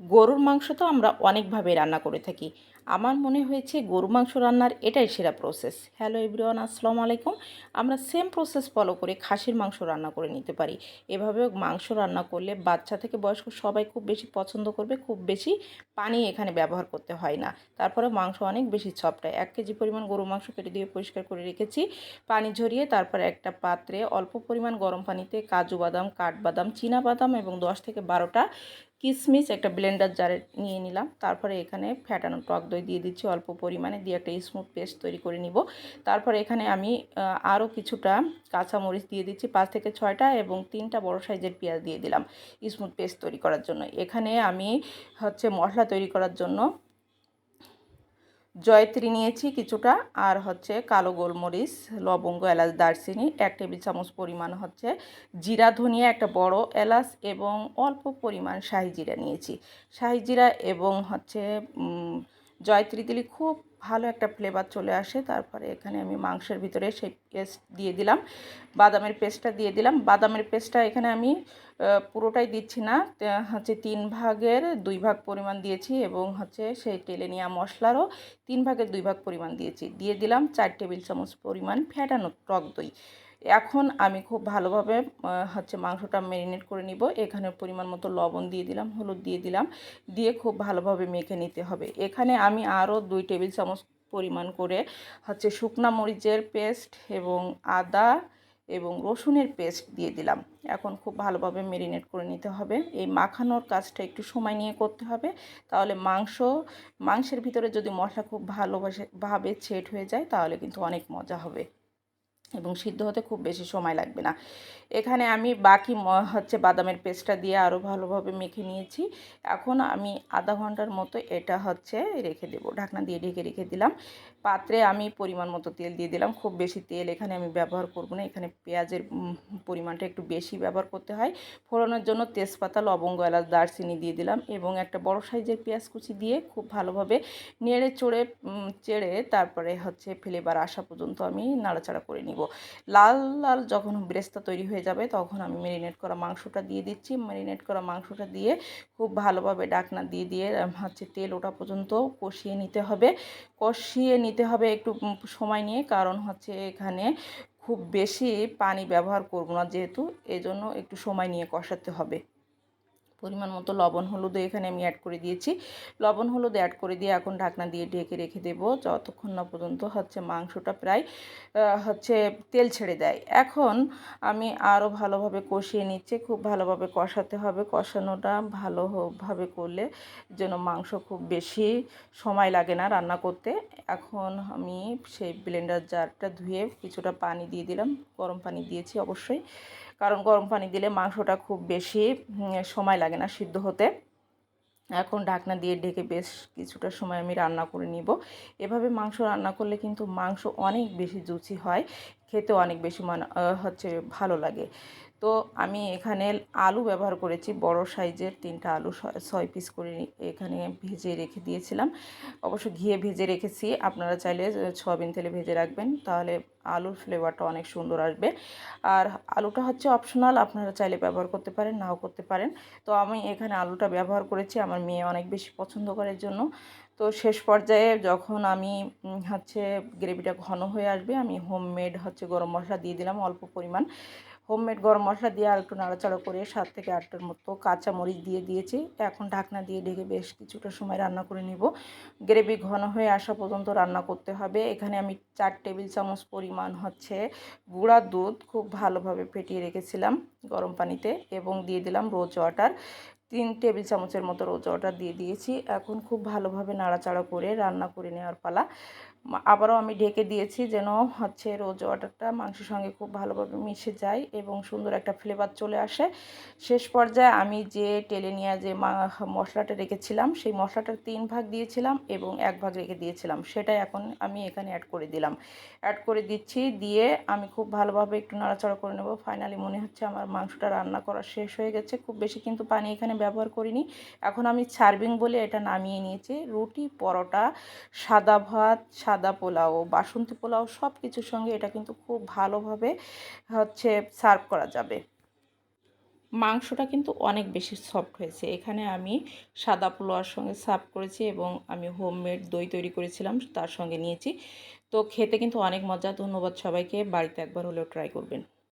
গরুর মাংস তো আমরা অনেকভাবে রান্না করে থাকি। আমার মনে হয়েছে গরু মাংস রান্নার এটাই সেরা প্রসেস হ্যালো এভরিওয়ান আসসালামু আলাইকুম। আমরা সেম প্রসেস ফলো করে খাসির মাংস রান্না করে নিতে পারি। এভাবে মাংস রান্না করলে বাচ্চা থেকে বয়স্ক সবাই খুব বেশি পছন্দ করবে, খুব বেশি পানি এখানে ব্যবহার করতে হয় না। তারপরে মাংস অনেক বেশি সফটায় এক কেজি পরিমাণ গরু মাংস কেটে দিয়ে পরিষ্কার করে রেখেছি। পানি ঝরিয়ে তারপর একটা পাত্রে অল্প পরিমাণ গরম পানিতে কাজু বাদাম, কাঠবাদাম চীনা বাদাম এবং দশ থেকে বারোটা কিশমিশ একটা ব্লেন্ডার জারে নিয়ে নিলাম। তারপরে এখানে ফ্যাটানো টক দই দিয়ে দিচ্ছি অল্প পরিমাণে। দিয়ে একটা স্মুথ পেস্ট তৈরি করে নিব। তারপরে এখানে আমি আরও কিছুটা কাঁচামরিচ দিয়ে দিচ্ছি, পাঁচ থেকে ছয়টা এবং তিনটা বড় সাইজের পেঁয়াজ দিয়ে দিলাম স্মুথ পেস্ট তৈরি করার জন্য। এখানে আমি হচ্ছে মশলা তৈরি করার জন্য জয়ত্রী নিয়েছি কিছুটা, আর হচ্ছে কালো গোলমরিচ, লবঙ্গ, এলাচ, দারচিনি, এক টেবিল চামচ পরিমাণ হচ্ছে জিরা, ধনিয়া, একটা বড় এলাচ এবং অল্প পরিমাণ শাহি জিরা নিয়েছি। শাহি জিরা এবং হচ্ছে জয়ত্রী দিলে খুব ভালো একটা ফ্লেভার চলে আসে। তারপরে এখানে আমি মাংসের ভিতরে সেই পেস্ট দিয়ে দিলাম। বাদামের পেস্টটা দিয়ে দিলাম। বাদামের পেস্টটা এখানে আমি পুরোটাই দিচ্ছি না। হচ্ছে তিন ভাগের দুই ভাগ পরিমাণ দিয়েছি এবং হচ্ছে সেই টেলে নেওয়া মশলারও তিন ভাগের দুই ভাগ পরিমাণ দিয়েছি। দিয়ে দিলাম চার টেবিল চামচ পরিমাণ ফ্যাটানো টক দই। এখন আমি খুব ভালোভাবে হচ্ছে মাংসটা ম্যারিনেট করে নিব। এখানে পরিমাণ মতো লবণ দিয়ে দিলাম, হলুদ দিয়ে দিলাম। দিয়ে খুব ভালোভাবে মেখে নিতে হবে। এখানে আমি আরও দুই টেবিল চামচ পরিমাণ করে হচ্ছে শুকনা মরিচের পেস্ট এবং আদা এবং রসুনের পেস্ট দিয়ে দিলাম। এখন খুব ভালোভাবে মেরিনেট করে নিতে হবে। এই মাখানোর কাজটা একটু সময় নিয়ে করতে হবে। তাহলে মাংস, মাংসের ভিতরে যদি মশলা খুব ভালোবাসে, ভাবে ছেট হয়ে যায়, তাহলে কিন্তু অনেক মজা হবে। এবং সিদ্ধ হতে খুব বেশি সময় লাগবে না। এখানে আমি বাকি হচ্ছে বাদামের পেস্টটা দিয়ে আরও ভালোভাবে মেখে নিয়েছি। এখন আমি আধা ঘণ্টার মতো এটা হচ্ছে রেখে দেবো। ঢাকনা দিয়ে ঢেকে রেখে দিলাম। পাত্রে আমি পরিমাণ মতো তেল দিয়ে দিলাম। খুব বেশি তেল এখানে আমি ব্যবহার করব না। এখানে পেঁয়াজের পরিমাণটা একটু বেশি ব্যবহার করতে হয়। ফোড়নের জন্য তেজপাতা, লবঙ্গ, এলাচ, দারচিনি দিয়ে দিলাম এবং একটা বড় সাইজের পেঁয়াজ কুচি দিয়ে খুব ভালোভাবে নেড়ে চড়ে চেড়ে তারপরে হচ্ছে ফ্লেভার আসা পর্যন্ত আমি নাড়াচাড়া করে নিব। লাল লাল যখন ব্রেস্তা তৈরি হয়ে যাবে, তখন আমি ম্যারিনেট করা মাংসটা দিয়ে দিচ্ছি। ম্যারিনেট করা মাংসটা দিয়ে খুব ভালোভাবে ডাকনা দিয়ে দিয়ে হচ্ছে তেল ওটা পর্যন্ত কষিয়ে নিতে হবে। কষিয়ে নিতে হবে একটু সময় নিয়ে, কারণ হচ্ছে এখানে খুব বেশি পানি ব্যবহার করব না যেহেতু, এজন্য একটু সময় নিয়ে কষাতে হবে। পরিমাণ মতো লবণ হলুদ এখানে আমি অ্যাড করে দিয়েছি। লবণ, হলুদ অ্যাড করে দিয়ে এখন ঢাকনা দিয়ে ঢেকে রেখে দেব। যতক্ষণ না পর্যন্ত হচ্ছে মাংসটা প্রায় হচ্ছে তেল ছেড়ে দেয়। এখন আমি আরও ভালোভাবে কষিয়ে নিচ্ছি। খুব ভালোভাবে কষাতে হবে। কষানোটা ভালোভাবে করলে যেন মাংস খুব বেশি সময় লাগে না রান্না করতে। এখন আমি সেই ব্লেন্ডার জারটা ধুয়ে কিছুটা পানি দিয়ে দিলাম। গরম পানি দিয়েছি অবশ্যই। কারণ গরম পানি দিলে মাংসটা খুব বেশি সময় লাগে না সিদ্ধ হতে। এখন ঢাকনা দিয়ে ঢেকে বেশ কিছুটা সময় আমি রান্না করে নিব। এভাবে মাংস রান্না করলে কিন্তু মাংস অনেক বেশি জুচি হয়, খেতে অনেক বেশি মানে হচ্ছে ভালো লাগে। তো আমি এখানে আলু ব্যবহার করেছি। বড় সাইজের তিনটা আলু ছয় পিস করে এখানে ভেজে রেখে দিয়েছিলাম। অবশ্য ঘিয়ে ভেজে রেখেছি। আপনারা চাইলে সয়াবিন তেলে ভেজে রাখবেন। তাহলে আলুর ফ্লেভারটা অনেক সুন্দর আসবে। আর আলুটা হচ্ছে অপশনাল আপনারা চাইলে ব্যবহার করতে পারেন, নাও করতে পারেন। তো আমি এখানে আলুটা ব্যবহার করেছি। আমার মেয়ে অনেক বেশি পছন্দ করার জন্য। তো শেষ পর্যায়ে যখন আমি হচ্ছে গ্রেভিটা ঘন হয়ে আসবে, আমি হোমমেড হচ্ছে গরম মশলা দিয়ে দিলাম অল্প পরিমাণ। হোমমেড গরম মশলা দিয়ে আর একটু নাড়াচাড়া করে সাত থেকে আটটার মতো কাঁচা মরিচ দিয়ে দিয়েছি। এখন ঢাকনা দিয়ে ঢেকে বেশ কিছুটা সময় রান্না করে নিব। গ্রেভি ঘন হয়ে আসা পর্যন্ত রান্না করতে হবে। এখানে আমি চার টেবিল চামচ পরিমাণ হচ্ছে গুঁড়া দুধ খুব ভালোভাবে ফেটিয়ে রেখেছিলাম গরম পানিতে এবং দিয়ে দিলাম রোজ ওয়াটার। তিন টেবিল চামচের মতো রোজ অর্ডার দিয়ে দিয়েছি। এখন খুব ভালোভাবে নাড়াচাড়া করে রান্না করে নেওয়ার পালা। আবারও আমি ঢেকে দিয়েছি যেন হচ্ছে রোজ ওয়াটারটা মাংসের সঙ্গে খুব ভালোভাবে মিশে যায় এবং সুন্দর একটা ফ্লেভার চলে আসে। শেষ পর্যায়ে আমি যে টেলে নিয়ে যে মশলাটা রেখেছিলাম, সেই মশলাটার তিন ভাগ দিয়েছিলাম এবং এক ভাগ রেখে দিয়েছিলাম। সেটা এখন আমি এখানে অ্যাড করে দিলাম। অ্যাড করে দিচ্ছি, দিয়ে আমি খুব ভালোভাবে একটু নাড়াচাড়া করে নেব। ফাইনালি মনে হচ্ছে আমার মাংসটা রান্না করা শেষ হয়ে গেছে। খুব বেশি কিন্তু পানি এখানে ব্যবহার করিনি। এখন আমি সার্ভিং বলে এটা নামিয়ে নিয়েছি। রুটি, পরোটা, সাদা ভাত সাদা পোলাও, বাসন্তী পোলাও সব কিছুর সঙ্গে এটা কিন্তু খুব ভালোভাবে হচ্ছে সার্ভ করা যাবে। মাংসটা কিন্তু অনেক বেশি সফট হয়েছে। এখানে আমি সাদা পোলোয়ার সঙ্গে সার্ভ করেছি এবং আমি হোমমেড দই তৈরি করেছিলাম, তার সঙ্গে নিয়েছি। তো খেতে কিন্তু অনেক মজা। ধন্যবাদ সবাইকে। বাড়িতে একবার হলেও ট্রাই করবেন।